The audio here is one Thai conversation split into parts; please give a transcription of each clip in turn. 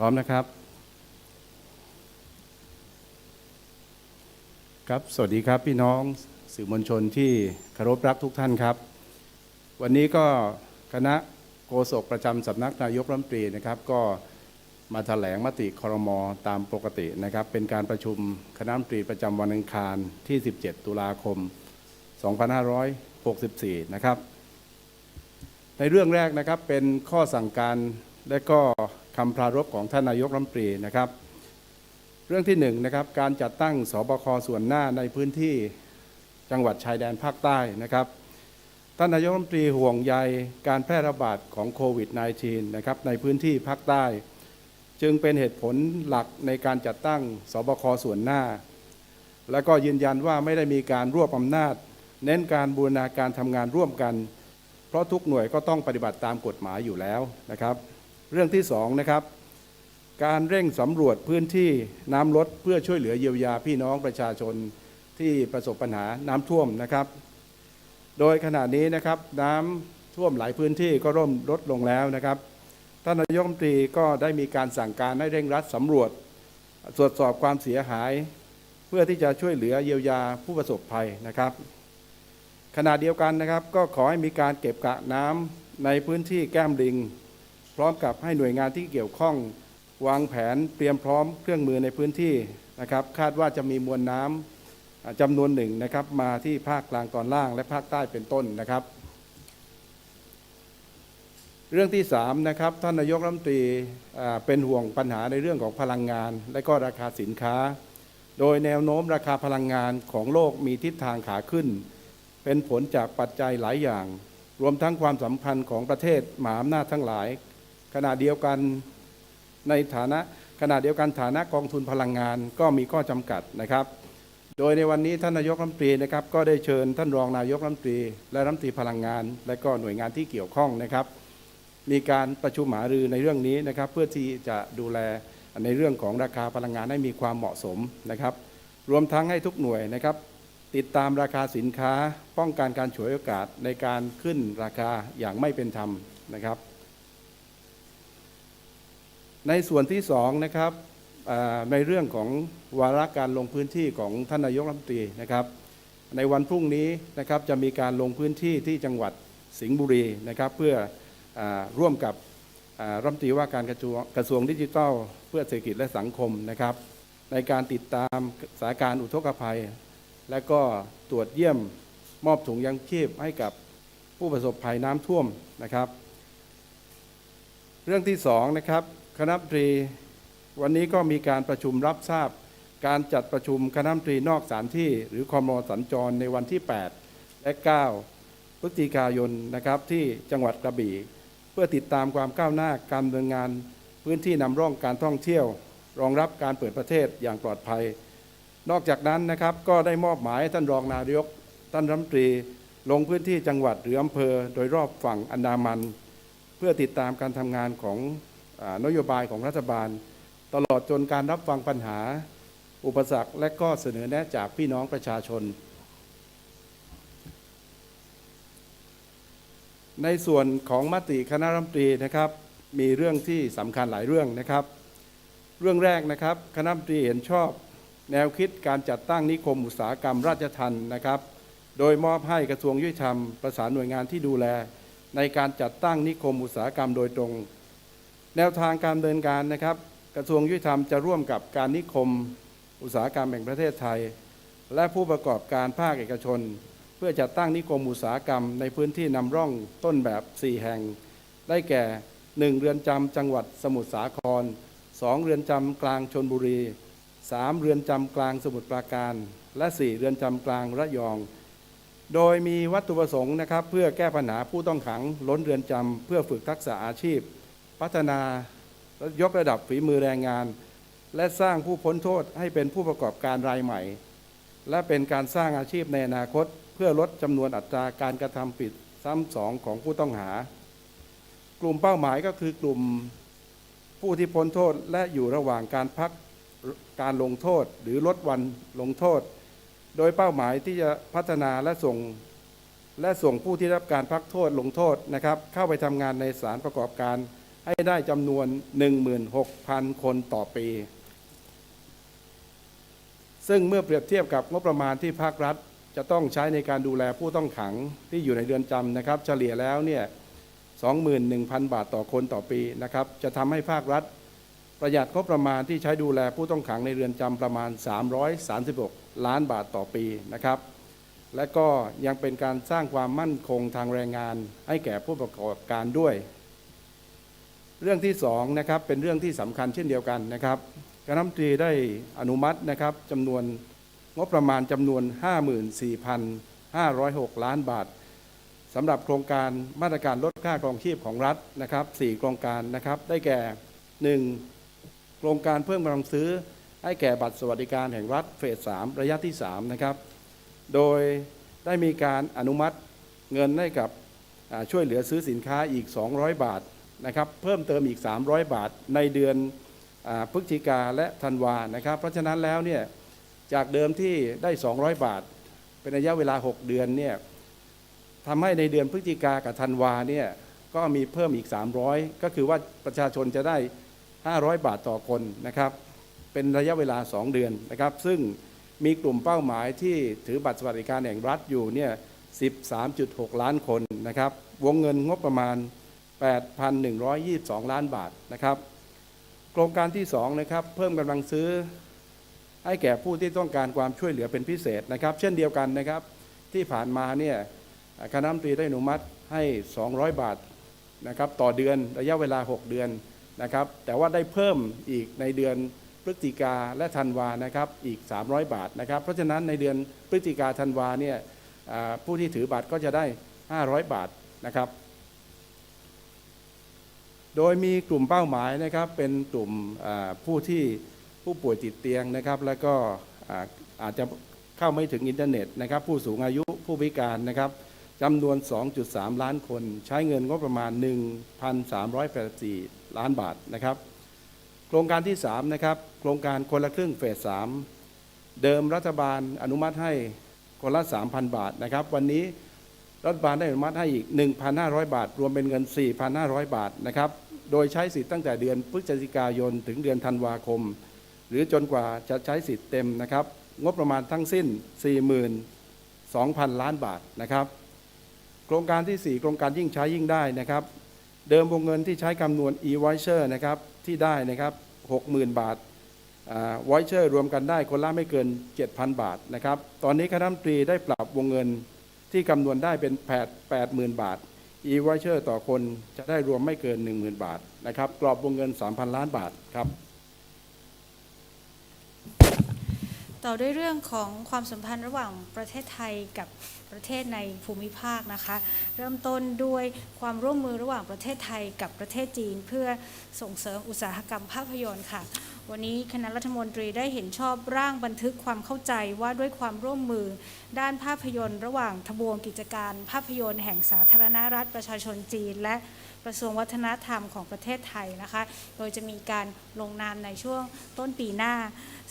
ร้อมนะครับ ครับสวัสดีครับพี่น้องสื่อมวลชนที่เคารพรักทุกท่านครับ วันนี้ก็คณะโฆษกประจำสำนักนายกรัฐมนตรีนะครับ ก็มาแถลงมติครมตามปกตินะครับ เป็นการประชุมคณะรัฐมนตรีประจำวันอังคารที่ 17 ตุลาคม 2564 นะครับ ในเรื่องแรกนะครับเป็นข้อสั่งการและก็ คำปรารภของท่านนายกรัฐมนตรีนะครับ เรื่องที่หนึ่งนะครับการจัดตั้งสบคส่วนหน้าในพื้นที่จังหวัดชายแดนภาคใต้นะครับท่านนายกรัฐมนตรีห่วงใยการแพร่ระบาดของโควิด -19 นะครับในพื้นที่ภาคใต้ จึงเป็นเหตุผลหลักในการจัดตั้งสบคส่วนหน้า และก็ยืนยันว่าไม่ได้มีการรวบอำนาจ เน้นการบูรณาการทำงานร่วมกัน เพราะทุกหน่วยก็ต้องปฏิบัติตามกฎหมายอยู่แล้วนะครับ เรื่องที่สองนะครับการเร่งสำรวจพื้นที่น้ำลดเพื่อช่วยเหลือเยียวยาพี่น้องประชาชนที่ประสบปัญหาน้ำท่วมนะครับ โดยขณะนี้นะครับน้ำท่วมหลายพื้นที่ก็ร่มลดลงแล้วนะครับท่านนายกรัฐมนตรีก็ได้มีการสั่งการให้เร่งรัดสำรวจตรวจสอบความเสียหาย เพื่อที่จะช่วยเหลือเยียวยาผู้ประสบภัยนะครับ ขณะเดียวกันนะครับก็ขอให้มีการเก็บกะน้ำในพื้นที่แก้มลิง ร้อมกับให้หน่วยงานที่เกี่ยวข้องวางแผนเตรียมพร้อมเครื่องมือในพื้นที่นะครับ คาดว่าจะมีมวลน้ำอ่าจำนวนหนึ่งนะครับ มาที่ภาคกลางตอนล่างและภาคใต้เป็นต้นนะครับ เรื่องที่สามนะครับท่านนายกรัฐมนตรีเป็นห่วงปัญหาในเรื่องของพลังงาน และก็ราคาสินค้า โดยแนวโน้มราคาพลังงานของโลกมีทิศทางขาขึ้น เป็นผลจากปัจจัยหลายอย่าง รวมทั้งความสัมพันธ์ของประเทศมหาอำนาจทั้งหลาย ขณะเดียวกันในฐานะขณะเดียวกันฐานะกองทุนพลังงานก็มีข้อจำกัดนะครับ โดยในวันนี้ท่านนายกรัฐมนตรีนะครับ ก็ได้เชิญท่านรองนายกรัฐมนตรี และรัฐมนตรีพลังงาน และก็หน่วยงานที่เกี่ยวข้องนะครับ มีการประชุมหารือในเรื่องนี้นะครับ เพื่อที่จะดูแลในเรื่องของราคาพลังงานให้มีความเหมาะสมนะครับ รวมทั้งให้ทุกหน่วยนะครับ ติดตามราคาสินค้า ป้องกันการฉวยโอกาสในการขึ้นราคาอย่างไม่เป็นธรรมนะครับ ในส่วนที่สองนะครับในเรื่องของวาระการลงพื้นที่ของท่านนายกรัฐมนตรีนะครับ ในวันพรุ่งนี้นะครับจะมีการลงพื้นที่ที่จังหวัดสิงห์บุรีนะครับ เพื่ออร่วมกับรัฐมนตรีว่าการกระทรวงกระทรวงดิจิทัล เพื่อเศรษฐกิจและสังคมนะครับ ในการติดตามสถานการณ์อุทกภัย และก็ตรวจเยี่ยมมอบถุงยังชีพให้กับผู้ประสบภัยน้ำท่วมนะครับ เรื่องที่สองนะครับ คณะรัฐมนตรีวันนี้ก็มีการประชุมรับทราบ การจัดประชุมคณะรัฐมนตรีนอกสถานที่หรือคอมอสัญจรในวันที่ 8 และ 9 พฤศจิกายนนะครับที่จังหวัดกระบี่ เพื่อติดตามความก้าวหน้าการดำเนินงานพื้นที่นำร่องการท่องเที่ยว รองรับการเปิดประเทศอย่างปลอดภัย นอกจากนั้นนะครับก็ได้มอบหมายท่านรองนายกท่านรัฐมนตรีลงพื้นที่จังหวัดหรืออำเภอโดยรอบฝั่งอันดามัน เพื่อติดตามการทำงานของ นโยบายของรัฐบาล ตลอดจนการรับฟังปัญหา อุปสรรคและก็เสนอแนะจากพี่น้องประชาชน ในส่วนของมติคณะรัฐมนตรีนะครับมีเรื่องที่สำคัญหลายเรื่องนะครับ เรื่องแรกนะครับคณะรัฐมนตรีเห็นชอบ แนวคิดการจัดตั้งนิคมอุตสาหกรรมราชทัณฑ์นะครับ โดยมอบให้กระทรวงยุติธรรมประสานหน่วยงานที่ดูแล ในการจัดตั้งนิคมอุตสาหกรรมโดยตรง แนวทางการดำเนินการนะครับ กระทรวงยุติธรรมจะร่วมกับการนิคม อุตสาหกรรมแห่งประเทศไทย และผู้ประกอบการภาคเอกชน เพื่อจัดตั้งนิคมอุตสาหกรรมในพื้นที่นำร่องต้นแบบ 4 แห่ง ได้แก่ 1 เรือนจำจังหวัดสมุทรสาคร 2 เรือนจำกลางชนบุรี 3 เรือนจำกลางสมุทรปราการ และ 4 เรือนจำกลางระยอง โดยมีวัตถุประสงค์นะครับ เพื่อแก้ปัญหาผู้ต้องขังล้นเรือนจำเพื่อฝึกทักษะอาชีพ พัฒนาและยกระดับฝีมือแรงงาน และสร้างผู้พ้นโทษให้เป็นผู้ประกอบการรายใหม่ และเป็นการสร้างอาชีพในอนาคต เพื่อลดจำนวนอัตราการกระทำผิดซ้ำสองของผู้ต้องหา กลุ่มเป้าหมายก็คือกลุ่มผู้ที่พ้นโทษและอยู่ระหว่างการพักการลงโทษหรือลดวันลงโทษ โดยเป้าหมายที่จะพัฒนาและส่งและส่งผู้ที่รับการพักโทษลงโทษนะครับ เข้าไปทำงานในสารประกอบการ ให้ได้จำนวน 16,000 คนต่อปี ซึ่งเมื่อเปรียบเทียบกับงบประมาณที่ภาครัฐ จะต้องใช้ในการดูแลผู้ต้องขังที่อยู่ในเรือนจำนะครับ เฉลี่ยแล้วเนี่ย 21,000 บาทต่อคนต่อปีนะครับ จะทำให้ภาครัฐ ประหยัดงบประมาณที่ใช้ดูแลผู้ต้องขังในเรือนจำประมาณ 336 ล้านบาทต่อปีนะครับและก็ยังเป็นการสร้างความมั่นคงทางแรงงานให้แก่ผู้ประกอบการด้วย เรื่องที่สองนะครับเป็นเรื่องที่สำคัญเช่นเดียวกันนะครับคณะรัฐมนตรีได้อนุมัตินะครับจำนวนงบประมาณจำนวน 54,506 ล้านบาทสำหรับโครงการมาตรการลดค่าครองชีพของรัฐนะครับ4โครงการนะครับได้แก่ 1. โครงการเพิ่มกำลังซื้อให้แก่บัตรสวัสดิการแห่งรัฐเฟส 3 ระยะที่ 3 นะครับ โดยได้มีการอนุมัติเงินให้กับช่วยเหลือซื้อสินค้าอีก 200 บาท นะครับเพิ่มเติมอีก 300 บาทในเดือนอพฤศจิกาและธันวานะครับ เพราะฉะนั้นแล้วเนี่ยจากเดิมที่ได้ 200 บาท เป็นระยะเวลา 6 เดือนเนี่ยทำให้ในเดือนพฤศจิกากับธันวาเนี่ยก็มีเพิ่มอีก 300 ก็คือว่าประชาชนจะได้ 500 บาทต่อคนนะครับ เป็นระยะเวลา 2 เดือนนะครับ ซึ่งมีกลุ่มเป้าหมายที่ถือบัตรสวัสดิการแห่งรัฐอยู่เนี่ย 13.6 ล้านคนนะครับ วงเงินงบประมาณ 8,122 ล้านบาทนะครับ โครงการที่2นะครับเพิ่มกำลังซื้อให้แก่ผู้ที่ต้องการความช่วยเหลือเป็นพิเศษนะครับ เช่นเดียวกันนะครับ ที่ผ่านมาเนี่ยคณะรัฐมนตรีได้อนุมัติให้ 200 บาทนะครับต่อเดือนระยะเวลา 6 เดือนนะครับ แต่ว่าได้เพิ่มอีกในเดือนพฤศจิกาและธันวานะครับอีก 300 บาทนะครับ เพราะฉะนั้นในเดือนพฤศจิกาธันวาเนี่ยผู้ที่ถือบัตรก็จะได้ 500 บาทนะครับ โดยมีกลุ่มเป้าหมายนะครับเป็นกลุ่มผู้ที่ผู้ป่วยติดเตียงนะครับ แล้วก็อาอาจจะเข้าไม่ถึงอินเทอร์เน็ตนะครับ ผู้สูงอายุผู้พิการนะครับจำนวน 2.3 ล้านคน ใช้เงินงบประมาณ 1,384 ล้านบาทนะครับ โครงการที่ 3 นะครับ โครงการคนละครึ่งเฟส 3 เดิมรัฐบาลอนุมัติให้คนละ 3,000 บาทนะครับ วันนี้รัฐบาลได้อนุมัติให้อีก 1,500 บาท รวมเป็นเงิน 4,500 บาทนะครับ โดยใช้สิทธิ์ตั้งแต่เดือนพฤศจิกายนถึงเดือนธันวาคม หรือจนกว่าจะใช้สิทธิ์เต็มนะครับ งบประมาณทั้งสิ้น 42,000 ล้านบาทนะครับ โครงการที่ 4 โครงการยิ่งใช้ยิ่งได้นะครับ เดิมวงเงินที่ใช้คำนวณ e-voucher นะครับที่ได้นะครับ 60,000 บาทวอยเชอร์รวมกันได้คนละไม่เกิน 7,000 บาทนะครับ ตอนนี้คณะรัฐมนตรีได้ปรับวงเงินที่คำนวณได้เป็น 8 80,000 บาท e-voucher ต่อคนจะได้รวมไม่เกิน 10,000 บาทนะครับ กรอบวงเงิน 3,000 ล้านบาทครับ ต่อด้วยเรื่องของความสัมพันธ์ระหว่างประเทศไทยกับประเทศในภูมิภาคนะคะ เริ่มต้นด้วยความร่วมมือระหว่างประเทศไทยกับประเทศจีน เพื่อส่งเสริมอุตสาหกรรมภาพยนตร์ค่ะ วันนี้คณะรัฐมนตรีได้เห็นชอบร่างบันทึกความเข้าใจว่าด้วยความร่วมมือ ด้านภาพยนตร์ ระหว่างทบวงกิจการ ภาพยนตร์แห่งสาธารณรัฐประชาชนจีน และกระทรวงวัฒนธรรมของประเทศไทยนะคะ โดยจะมีการลงนามในช่วงต้นปีหน้า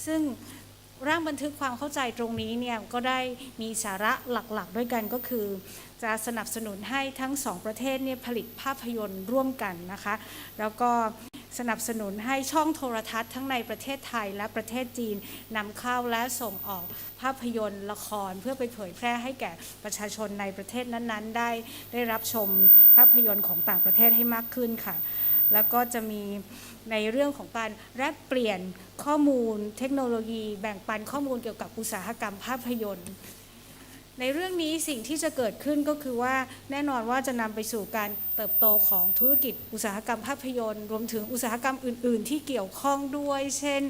ซึ่งร่างบันทึกความเข้าใจตรงนี้เนี่ยก็ได้มีสาระหลักๆ ด้วยกันก็คือ จะสนับสนุนให้ทั้งสองประเทศเนี่ยผลิตภาพยนตร์ร่วมกันนะคะ แล้วก็ สนับสนุนให้ช่องโทรทัศน์ทั้งในประเทศไทยและประเทศจีนนำเข้าและส่งออกภาพยนตร์ละคร เพื่อไปเผยแพร่ให้แก่ประชาชนในประเทศนั้นๆ ได้ได้รับชมภาพยนตร์ของต่างประเทศให้มากขึ้นค่ะ แล้วก็จะมีในเรื่องของการแลกเปลี่ยนข้อมูลเทคโนโลยี แบ่งปันข้อมูลเกี่ยวกับอุตสาหกรรมภาพยนตร์ ในเรื่องนี้สิ่งที่จะเกิดขึ้นก็คือว่าแน่นอนว่าจะนำไปสู่การเติบโตของธุรกิจอุตสาหกรรมภาพยนตร์ รวมถึงอุตสาหกรรมอื่น ๆ ที่เกี่ยวข้องด้วย เช่น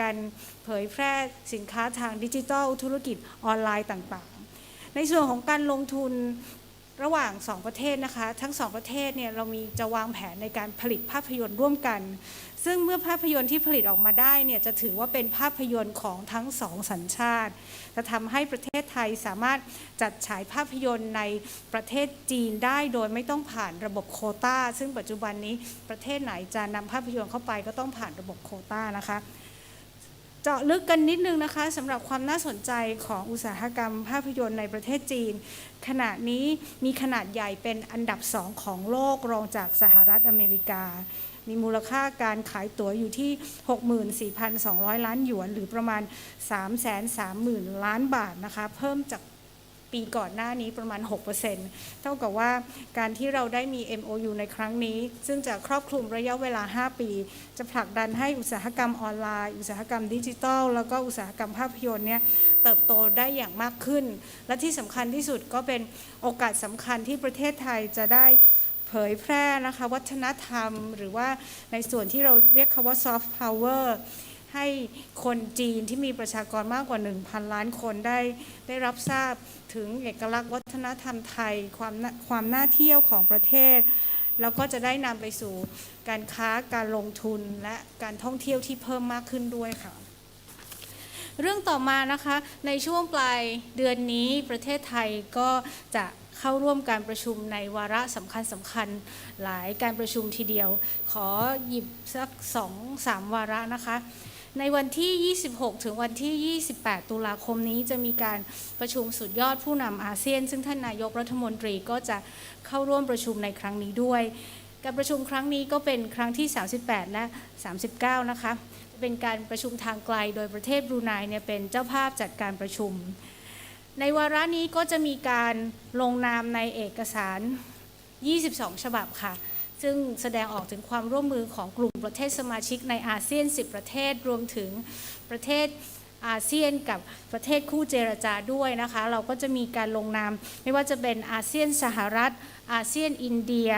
การเผยแพร่สินค้าทางดิจิทัลธุรกิจออนไลน์ต่างๆ ในส่วนของการลงทุน ระหว่างสองประเทศนะคะ ทั้งสองประเทศเนี่ยเรามีจะวางแผนในการผลิตภาพยนตร์ร่วมกัน ซึ่งเมื่อภาพยนตร์ที่ผลิตออกมาได้เนี่ยจะถือว่าเป็นภาพยนตร์ของทั้งสองสัญชาติ จะทำให้ประเทศไทยสามารถจัดฉายภาพยนตร์ในประเทศจีนได้โดยไม่ต้องผ่านระบบโคตาซึ่งปัจจุบันนี้ประเทศไหนจะนำภาพยนตร์เข้าไปก็ต้องผ่านระบบโควตานะคะ เจาะลึกกันนิดนึงนะคะสำหรับความน่าสนใจของอุตสาหกรรมภาพยนตร์ในประเทศจีน ขณะนี้มีขนาดใหญ่เป็นอันดับสองของโลกรองจากสหรัฐอเมริกา มีมูลค่าการขายตั๋วอยู่ที่ 64,200 ล้านหยวน หรือประมาณ 330,000 ล้านบาทนะคะ เพิ่มจาก ปีก่อนหน้านี้ประมาณ 6%เท่ากับว่าการที่เราได้มี MOU ในครั้งนี้ ซึ่งจะครอบคลุมระยะเวลา 5 ปี จะผลักดันให้อุตสาหกรรมออนไลน์ อุตสาหกรรมดิจิทัล แล้วก็อุตสาหกรรมภาพยนตร์เนี่ยเติบโตได้อย่างมากขึ้น และที่สำคัญที่สุดก็เป็นโอกาสสำคัญที่ประเทศไทยจะได้เผยแพร่นะคะวัฒนธรรม หรือว่าในส่วนที่เราเรียกคำว่า soft power ให้คนจีนที่มีประชากรมากกว่า 1,000 ล้านคนได้ ได้รับทราบถึงเอกลักษณ์วัฒนธรรมไทย ความความน่าเที่ยวของประเทศ แล้วก็จะได้นำไปสู่การค้าการลงทุนและการท่องเที่ยวที่เพิ่มมากขึ้นด้วยค่ะเรื่องต่อมานะคะในช่วงปลายเดือนนี้ประเทศไทยก็จะเข้าร่วมการประชุมในวาระสำคัญสำคัญหลายการประชุมทีเดียว ขอหยิบสักสองสามวาระนะคะ ในวันที่ 26 ถึงวันที่ 28 ตุลาคมนี้จะมีการประชุมสุดยอดผู้นำอาเซียน ซึ่งท่านนายกรัฐมนตรีก็จะเข้าร่วมประชุมในครั้งนี้ด้วย การประชุมครั้งนี้ก็เป็นครั้งที่ 38 และ 39 นะคะ เป็นการประชุมทางไกลโดยประเทศบรูไนเนี่ยเป็นเจ้าภาพจัดการประชุม ในวาระนี้ก็จะมีการลงนามในเอกสาร 22 ฉบับค่ะ ซึ่งแสดงออกถึงความร่วมมือของกลุ่มประเทศสมาชิกในอาเซียน 10 ประเทศรวมถึงประเทศอาเซียนกับประเทศคู่เจรจาด้วยนะคะ เราก็จะมีการลงนาม ไม่ว่าจะเป็นอาเซียนสหรัฐ อาเซียนอินเดีย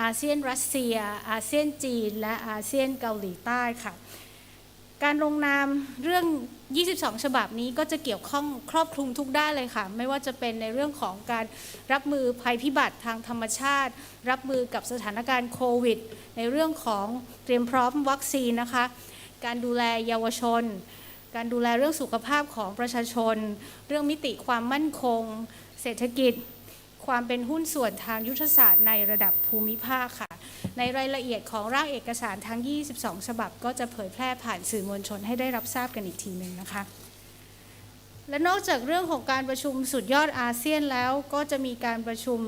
อาเซียนรัสเซีย อาเซียนจีน และอาเซียนเกาหลีใต้ค่ะ การลงนามเรื่อง 22 ฉบับนี้ก็จะเกี่ยวข้องครอบคลุมทุกด้านเลยค่ะ ไม่ว่าจะเป็นในเรื่องของการรับมือภัยพิบัติทางธรรมชาติ รับมือกับสถานการณ์โควิด ในเรื่องของเตรียมพร้อมวัคซีนนะคะ การดูแลเยาวชน การดูแลเรื่องสุขภาพของประชาชน เรื่องมิติความมั่นคง เศรษฐกิจ ความเป็นหุ้นส่วนทางยุทธศาสตร์ในระดับภูมิภาคค่ะ ในรายละเอียดของร่างเอกสารทั้ง 22 ฉบับ ก็จะเผยแพร่ผ่านสื่อมวลชนให้ได้รับทราบกันอีกทีหนึ่งนะคะและนอกจากเรื่องของการประชุมสุดยอดอาเซียนแล้วก็จะมีการประชุม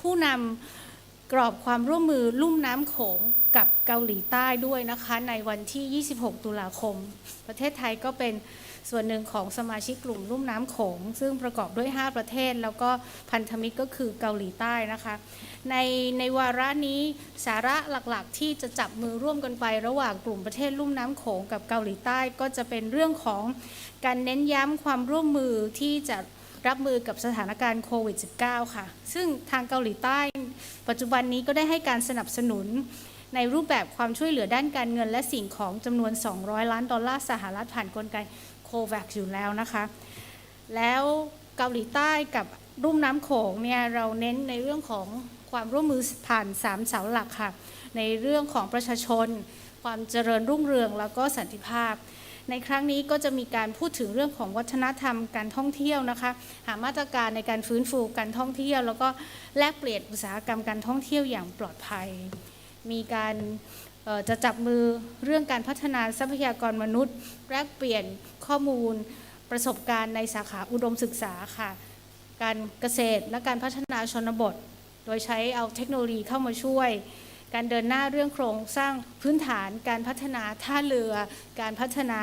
ผู้นำกรอบความร่วมมือลุ่มน้ำโขงกับเกาหลีใต้ด้วยนะคะ ในวันที่ 26 ตุลาคม ประเทศไทยก็เป็น ส่วนหนึ่งของสมาชิกกลุ่มลุ่มน้ำโขง ซึ่งประกอบด้วย 5 ประเทศ แล้วก็พันธมิตรก็คือเกาหลีใต้นะคะ ในในวาระนี้สาระหลักๆ ที่จะจับมือร่วมกันไประหว่างกลุ่มประเทศลุ่มน้ำโขงกับเกาหลีใต้ก็จะเป็นเรื่องของการเน้นย้ำความร่วมมือที่จะรับมือกับสถานการณ์โควิด -19 ค่ะ ซึ่งทางเกาหลีใต้ ปัจจุบันนี้ก็ได้ให้การสนับสนุน ในรูปแบบความช่วยเหลือด้านการเงินและสิ่งของจำนวน 200 ล้านดอลลาร์สหรัฐผ่านกลไก โควัคอยู่แล้วนะคะ แล้วเกาหลีใต้กับรุ่มน้ำโขงเนี่ยเราเน้นในเรื่องของความร่วมมือผ่านสามเสาหลักค่ะ ในเรื่องของประชาชน ความเจริญรุ่งเรืองแล้วก็สันติภาพ ในครั้งนี้ก็จะมีการพูดถึงเรื่องของวัฒนธรรมการท่องเที่ยวนะคะ หามาตรการในการฟื้นฟูการท่องเที่ยว แล้วก็แลกเปลี่ยนอุตสาหกรรมการท่องเที่ยวอย่างปลอดภัย มีการจะจับมือเรื่องการพัฒนาทรัพยากรมนุษย์ แลกเปลี่ยน ข้อมูลประสบการณ์ในสาขาอุดมศึกษาค่ะ การเกษตรและการพัฒนาชนบท โดยใช้เอาเทคโนโลยีเข้ามาช่วย การเดินหน้าเรื่องโครงสร้างพื้นฐาน การพัฒนาท่าเรือ การพัฒนา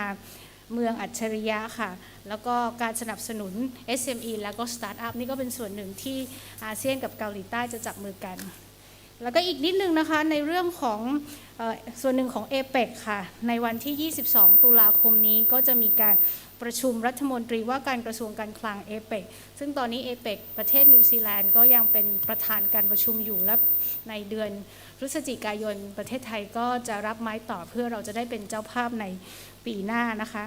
เมืองอัจฉริยะค่ะ แล้วก็การสนับสนุน SME แล้วก็สตาร์ทอัพนี่ก็เป็นส่วนหนึ่งที่อาเซียนกับเกาหลีใต้จะจับมือกัน แล้วก็อีกนิดนึงนะคะในเรื่องของส่วนหนึ่งของเอเปกค่ะ ในวันที่ 22 ตุลาคมนี้ก็จะมีการประชุมรัฐมนตรีว่าการกระทรวงการคลังเอเปกซึ่งตอนนี้เอเปกประเทศนิวซีแลนด์ก็ยังเป็นประธานการประชุมอยู่และในเดือนพฤศจิกายนประเทศไทยก็จะรับไม้ต่อเพื่อเราจะได้เป็นเจ้าภาพในปีหน้านะคะ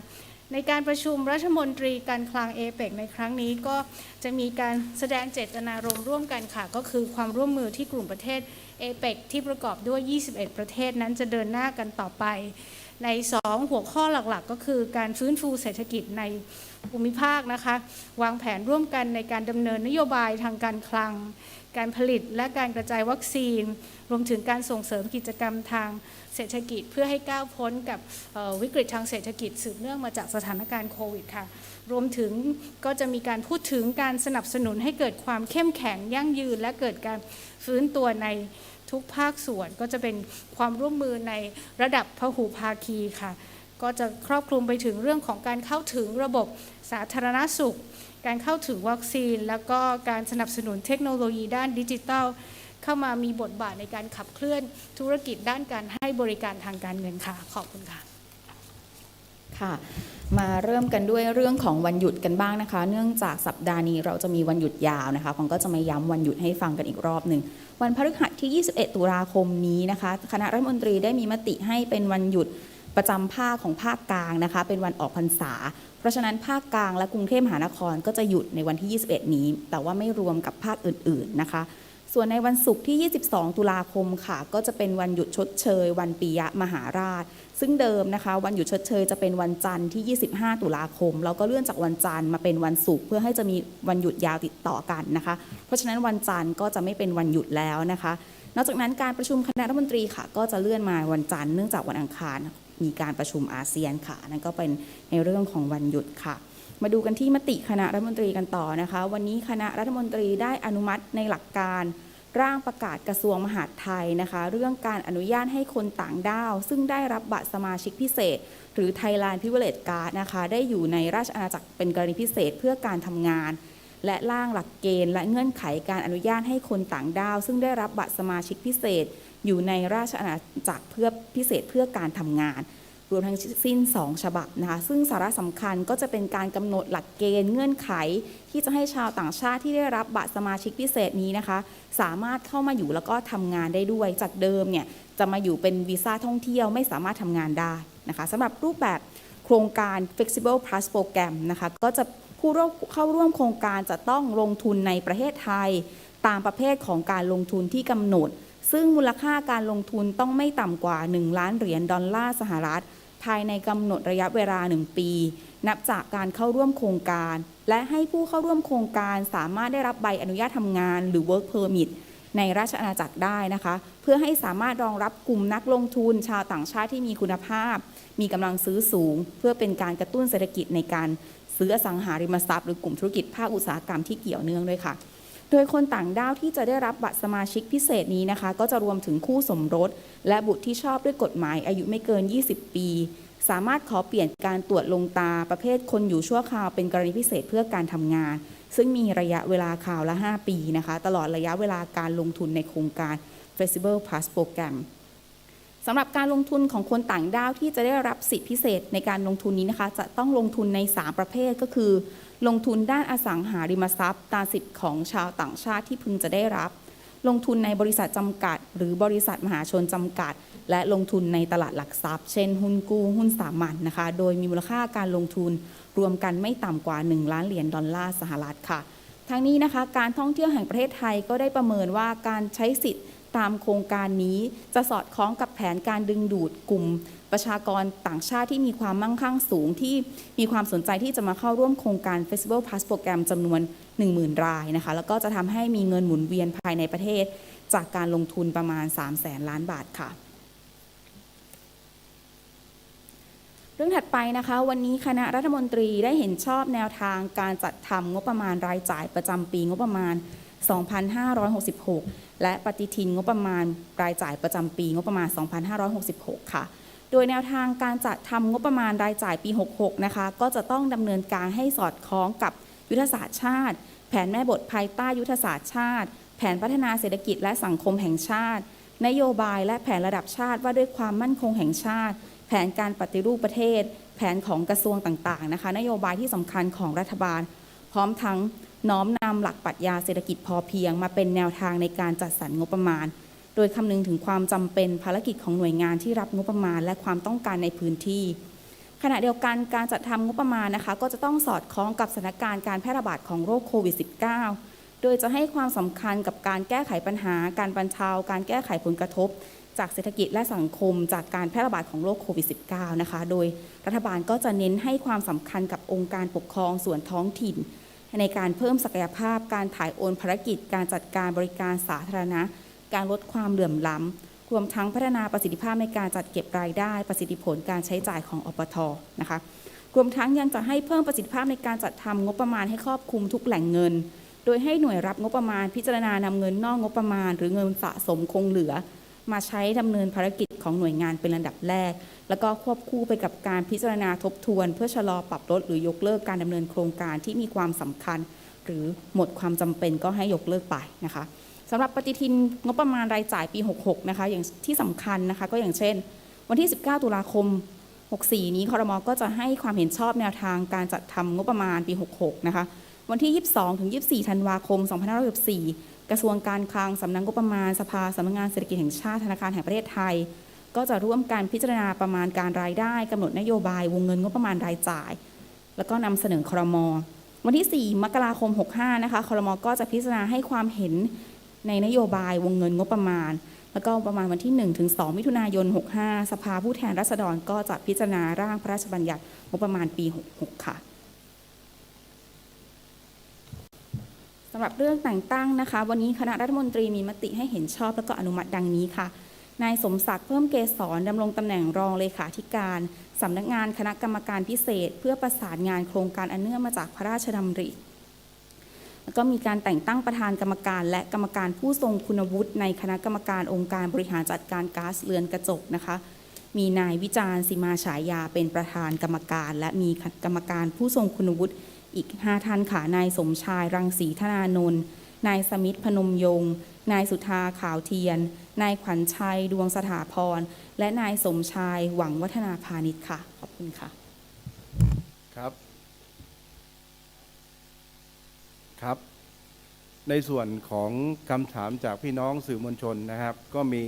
ในการประชุมรัฐมนตรีการคลังเอเปกในครั้งนี้ก็จะมีการแสดงเจตนารมณ์ร่วมกันค่ะ ก็คือความร่วมมือที่กลุ่มประเทศเอเปกที่ประกอบด้วย 21 ประเทศนั้นจะเดินหน้ากันต่อไป ใน 2 หัวข้อหลักๆ ก็คือการฟื้นฟูเศรษฐกิจในภูมิภาคนะคะ วางแผนร่วมกันในการดำเนินนโยบายทางการคลัง การผลิตและการกระจายวัคซีน รวมถึงการส่งเสริมกิจกรรมทางเศรษฐกิจ เพื่อให้ก้าวพ้นกับวิกฤตทางเศรษฐกิจสืบเนื่องมาจากสถานการณ์โควิดค่ะ รวมถึงก็จะมีการพูดถึงการสนับสนุนให้เกิดความเข้มแข็งยั่งยืน และเกิดการฟื้นตัวในทุกภาคส่วนก็จะเป็นความร่วมมือในระดับพหุภาคีค่ะ ก็จะครอบคลุมไปถึงเรื่องของการเข้าถึงระบบสาธารณสุข การเข้าถึงวัคซีน แล้วก็การสนับสนุนเทคโนโลยีด้านดิจิทัล เข้ามามีบทบาทในการขับเคลื่อนธุรกิจด้านการให้บริการทางการเงินค่ะ ขอบคุณค่ะค่ะมาเริ่มกันด้วยเรื่องของวันหยุดกันบ้างนะคะ เนื่องจากสัปดาห์นี้เราจะมีวันหยุดยาวนะคะผมก็จะมาย้ำวันหยุดให้ฟังกันอีกรอบหนึ่งวันพฤหัสที่ 21 ตุลาคมนี้นะคะ คณะรัฐมนตรีได้มีมติให้เป็นวันหยุด ประจำภาคของภาคกลางนะคะ เป็นวันออกพรรษา เพราะฉะนั้นภาคกลางและกรุงเทพมหานครก็จะหยุดในวันที่ 21 นี้ แต่ว่าไม่รวมกับภาคอื่นๆนะคะ ส่วนในวันศุกร์ที่ 22 ตุลาคมค่ะ ก็จะเป็นวันหยุดชดเชย วันปียะมหาราช ซึ่งเดิมนะคะ วันหยุดชดเชยจะเป็นวันจันทร์ที่ 25 ตุลาคม แล้วก็เลื่อนจากวันจันทร์มาเป็นวันศุกร์เพื่อให้จะมีวันหยุดยาวติดต่อกันนะคะ เพราะฉะนั้นวันจันทร์ก็จะไม่เป็นวันหยุดแล้วนะคะนอกจากนั้นการประชุมคณะรัฐมนตรีค่ะ ก็จะเลื่อนมาวันจันทร์เนื่องจากวันอังคาร มีการประชุมอาเซียนค่ะ นั่นก็เป็นในเรื่องของวันหยุดค่ะ มาดูกันที่มติคณะรัฐมนตรีกันต่อนะคะ วันนี้คณะรัฐมนตรีได้อนุมัติในหลักการร่างประกาศกระทรวงมหาดไทยนะคะ เรื่องการอนุญาตให้คนต่างด้าว ซึ่งได้รับบัตรสมาชิกพิเศษ หรือ Thailand Privilege Card นะคะ ได้อยู่ในราชอาณาจักรเป็นกรณีพิเศษเพื่อการทำงาน และร่างหลักเกณฑ์ และเงื่อนไขการอนุญาตให้คนต่างด้าว ซึ่งได้รับบัตรสมาชิกพิเศษ อยู่ในราชอาณาจักรเพื่อพิเศษเพื่อการทำงาน รวมทั้งสิ้น 2 ฉบับนะคะ ซึ่งสาระสำคัญก็จะเป็นการกำหนดหลักเกณฑ์เงื่อนไข ที่จะให้ชาวต่างชาติที่ได้รับบัตรสมาชิกพิเศษนี้นะคะ สามารถเข้ามาอยู่แล้วก็ทำงานได้ด้วย จากเดิมเนี่ยจะมาอยู่เป็นวีซ่าท่องเที่ยวไม่สามารถทำงานได้นะคะสำหรับรูปแบบโครงการ Flexible Plus Program นะคะก็จะผู้ร่วเข้าร่วมโครงการจะต้องลงทุนในประเทศไทย ตามประเภทของการลงทุนที่กำหนด ซึ่งมูลค่าการลงทุนต้องไม่ต่ำกว่า 1 ล้านเหรียญดอลลาร์สหรัฐ ภายในกำหนดระยะเวลา 1 ปี นับจากการเข้าร่วมโครงการ และให้ผู้เข้าร่วมโครงการสามารถได้รับใบอนุญาตทำงาน หรือ work permit ในราชอาณาจักรได้นะคะ เพื่อให้สามารถรองรับกลุ่มนักลงทุนชาวต่างชาติที่มีคุณภาพ มีกำลังซื้อสูง เพื่อเป็นการกระตุ้นเศรษฐกิจในการซื้ออสังหาริมทรัพย์หรือกลุ่มธุรกิจภาคอุตสาหกรรมที่เกี่ยวเนื่องด้วยค่ะ โดยคนต่างด้าวที่จะได้รับบัตรสมาชิกพิเศษนี้นะคะ ก็จะรวมถึงคู่สมรส และบุตรที่ชอบด้วยกฎหมายอายุไม่เกิน 20 ปี สามารถขอเปลี่ยนการตรวจลงตาประเภทคนอยู่ชั่วคราวเป็นกรณีพิเศษเพื่อการทำงาน ซึ่งมีระยะเวลาข่าวละ 5 ปีนะคะ ตลอดระยะเวลาการลงทุนในโครงการ Flexible Plus Program สำหรับการลงทุนของคนต่างด้าวที่จะได้รับสิทธิพิเศษในการลงทุนนี้นะคะ จะต้องลงทุนใน 3 ประเภทก็คือ ลงทุนด้านอสังหาริมทรัพย์ ตามสิทธิ์ของชาวต่างชาติที่พึงจะได้รับ ลงทุนในบริษัทจำกัด หรือบริษัทมหาชนจำกัด และลงทุนในตลาดหลักทรัพย์ เช่น หุ้นกู้หุ้นสามัญนนะคะ โดยมีมูลค่าการลงทุนรวมกันไม่ต่ำกว่า 1 ล้านเหรียญดอลลาร์สหรัฐค่ะ ทั้งนี้นะคะการท่องเที่ยวแห่งประเทศไทยก็ได้ประเมินว่าการใช้สิทธิ์ตามโครงการนี้จะสอดคล้องกับแผนการดึงดูดกลุ่ม ประชากรต่างชาติที่มีความมั่งคั่งสูงที่มีความสนใจที่จะมาเข้าร่วมโครงการ Festival Pass Program จำนวน 10,000 รายนะคะแล้วก็จะทำให้มีเงินหมุนเวียนภายในประเทศ จากการลงทุนประมาณ 3 0 0แสนล้านบาทค่ะเรื่องถัดไปนะคะวันนี้คณะรัฐมนตรีได้เห็นชอบแนวทางการจัดทำงบประมาณรายจ่ายประจำปีงบประมาณ 2566 และปฏิทินงบประมาณรายจ่ายประจำปีงบประมาณ 2566 ค่ะ โดยแนวทางการจัดทำงบประมาณรายจ่ายปี 66 นะคะ ก็จะต้องดำเนินการให้สอดคล้องกับยุทธศาสตร์ชาติ แผนแม่บทภายใต้ยุทธศาสตร์ชาติ แผนพัฒนาเศรษฐกิจและสังคมแห่งชาติ นโยบายและแผนระดับชาติว่าด้วยความมั่นคงแห่งชาติ แผนการปฏิรูปประเทศ แผนของกระทรวงต่างๆ นะคะ นโยบายที่สำคัญของรัฐบาล พร้อมทั้งน้อมนำหลักปรัชญาเศรษฐกิจพอเพียง มาเป็นแนวทางในการจัดสรรงบประมาณ โดยคำนึงถึงความจำเป็นภารกิจของหน่วยงานที่รับงบประมาณ และความต้องการในพื้นที่ ขณะเดียวกันการจัดทำงบประมาณนะคะ ก็จะต้องสอดคล้องกับสถานการณ์การแพร่ระบาดของโรคโควิด -19 โดยจะให้ความสำคัญกับการแก้ไขปัญหา การบรรเทาการแก้ไขผลกระทบ จากเศรษฐกิจและสังคม จากการแพร่ระบาดของโรคโควิด -19 นะคะ โดยรัฐบาลก็จะเน้นให้ความสำคัญกับองค์การปกครองส่วนท้องถิ่น ในการเพิ่มศักยภาพ การถ่ายโอนภารกิจ การจัดการบริการสาธารณะ การลดความเหลื่อมล้ำรวมทั้งพัฒนาประสิทธิภาพในการจัดเก็บรายได้ประสิทธิผลการใช้จ่ายของอปทนะคะรวมทั้งยังจะให้เพิ่มประสิทธิภาพในการจัดทำงบประมาณให้ครอบคลุมทุกแหล่งเงิน โดยให้หน่วยรับงบประมาณพิจารณานำเงินนอกงบประมาณ หรือเงินสะสมคงเหลือ มาใช้ดำเนินภารกิจของหน่วยงานเป็นลำดับแรก แล้วก็ควบคู่ไปกับการพิจารณาทบทวน เพื่อชะลอปรับลดหรือยกเลิกการดำเนินโครงการที่มีความสำคัญ หรือหมดความจำเป็นก็ให้ยกเลิกไปนะคะ สำหรับปฏิทินงบประมาณรายจ่ายปี 66 นะคะ อย่างที่สำคัญนะคะ ก็อย่างเช่น วันที่ 19 ตุลาคม 64 นี้คอรมอก็จะให้ความเห็นชอบแนวทางการจัดทำงบประมาณปี 66 นะคะ วันที่ 22 ถึง 24 ธันวาคม 2564 กระทรวงการคลังสำนักงบประมาณสภาสำนักงานเศรษฐกิจแห่งชาติธนาคารแห่งประเทศไทย ก็จะร่วมการพิจารณาประมาณการรายได้กำหนดนโยบายวงเงินงบประมาณรายจ่าย แล้วก็นำเสนอคอรมอวันที่ 4 มกราคม 65 นะคะคอรมอก็จะพิจารณาให้ความเห็น ในนโยบายวงเงินงบประมาณ แล้วก็ประมาณวันที่1ถึง2มิถุนายน 65 สภาผู้แทนราษฎรก็จะพิจารณาร่างพระราชบัญญัติงบประมาณปี 66 ค่ะสำหรับเรื่องแต่งตั้งนะคะ วันนี้คณะรัฐมนตรีมีมติให้เห็นชอบแล้วก็อนุมัติดังนี้ค่ะ นายสมศักดิ์เพิ่มเกษรดำรงตำแหน่งรองเลขาธิการสำนักงานคณะกรรมการพิเศษ เพื่อประสานงานโครงการอันเนื่องมาจากพระราชดำริ แล้วก็มีการแต่งตั้งประธานกรรมการและกรรมการผู้ทรงคุณวุฒิในคณะกรรมการองค์การบริหารจัดการก๊าซเรือนกระจกนะคะ มีนายวิจารณ์สิมาฉายาเป็นประธานกรรมการ และมีกรรมการผู้ทรงคุณวุฒิอีก 5 ท่านค่ะ นายสมชายรังสีธนานนท์ นายสมิทธพนมยงค์นายสุธาขาวเทียน นายขวัญชัย ดวงสถาพร และนายสมชาย หวังวัฒนาพาณิชย์ค่ะ ขอบคุณค่ะ ครับ ครับ ในส่วนของคำถามจากพี่น้องสื่อมวลชนนะครับ ก็มี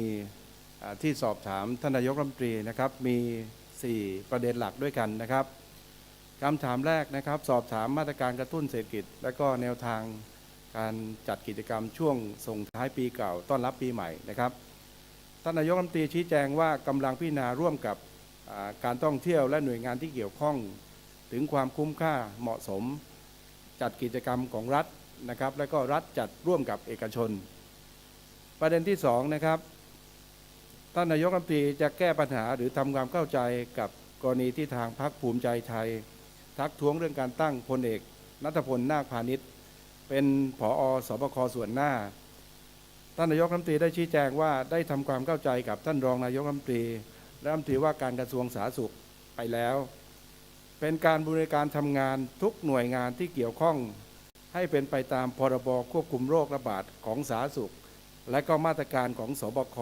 ที่สอบถามท่านนายกรัฐมนตรีนะครับ มี 4 ประเด็นหลักด้วยกันนะครับคำถามแรกนะครับ สอบถามมาตรการกระตุ้นเศรษฐกิจ และก็แนวทางการจัดกิจกรรมช่วงส่งท้ายปีเก่าต้อนรับปีใหม่นะครับท่านนายกรัฐมนตรีชี้แจงว่ากำลังพิจารณาร่วมกับการท่องเที่ยวและหน่วยงานที่เกี่ยวข้อง ถึงความคุ้มค่าเหมาะสม จัดกิจกรรมของรัฐนะครับ และก็รัฐจัดร่วมกับเอกชน ประเด็นที่สองนะครับท่านนายกรัฐมนตรีจะแก้ปัญหาหรือทำความเข้าใจกับกรณีที่ทางพรรคภูมิใจไทย ทักท้วงเรื่องการตั้งพลเอกนัทพลนาคพาณิชย์ เป็นผอสบคส่วนหน้า ท่านนายกรัฐมนตรีได้ชี้แจงว่าได้ทำความเข้าใจกับท่านรองนายกรัฐมนตรีและรัฐมนตรีว่าการกระทรวงสาธารณสุขไปแล้ว เป็นการบริการทำงานทุกหน่วยงานที่เกี่ยวข้อง ให้เป็นไปตามพรบควบคุมโรคระบาดของสาธารณสุข และก็มาตรการของสบค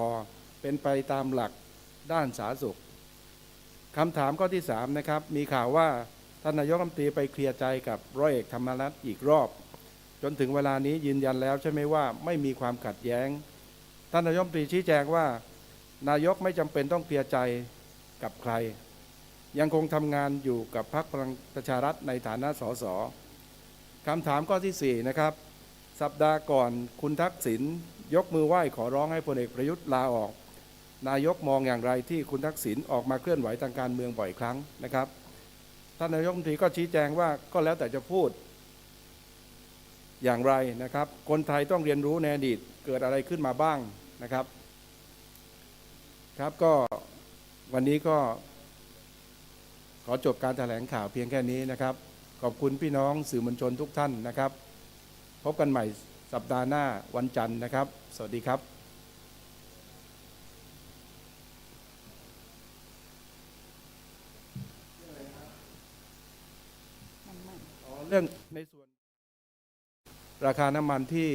เป็นไปตามหลักด้านสาธารณสุขคำถามข้อที่สามนะครับ มีข่าวว่าท่านนายกรัฐมนตรีไปเคลียร์ใจกับร้อยเอกธรรมนัฐอีกรอบ จนถึงเวลานี้ยืนยันแล้วใช่ไหมว่าไม่มีความขัดแย้ง ท่านนายกรัฐมนตรีชี้แจงว่า นายกไม่จำเป็นต้องเคลียร์ใจกับใคร ยังคงทำงานอยู่กับพรรคพลังประชารัฐในฐานะสสคำถามข้อที่ 4 นะครับ สัปดาห์ก่อนคุณทักษิณยกมือไหว้ขอร้องให้พลเอกประยุทธ์ลาออก นายกมองอย่างไรที่คุณทักษิณออกมาเคลื่อนไหวทางการเมืองบ่อยครั้งนะครับ ท่านนายกรัฐมนตรีก็ชี้แจงว่าก็แล้วแต่จะพูด อย่างไรนะครับ คนไทยต้องเรียนรู้ในอดีตเกิดอะไรขึ้นมาบ้างนะครับ ครับก็วันนี้ก็ ขอจบการแถลงข่าวเพียงแค่นี้นะครับ ขอบคุณพี่น้องสื่อมวลชนทุกท่านนะครับ พบกันใหม่สัปดาห์หน้าวันจันทร์นะครับ สวัสดีครับอ๋อเรื่องในส่วนราคาน้ำมันที่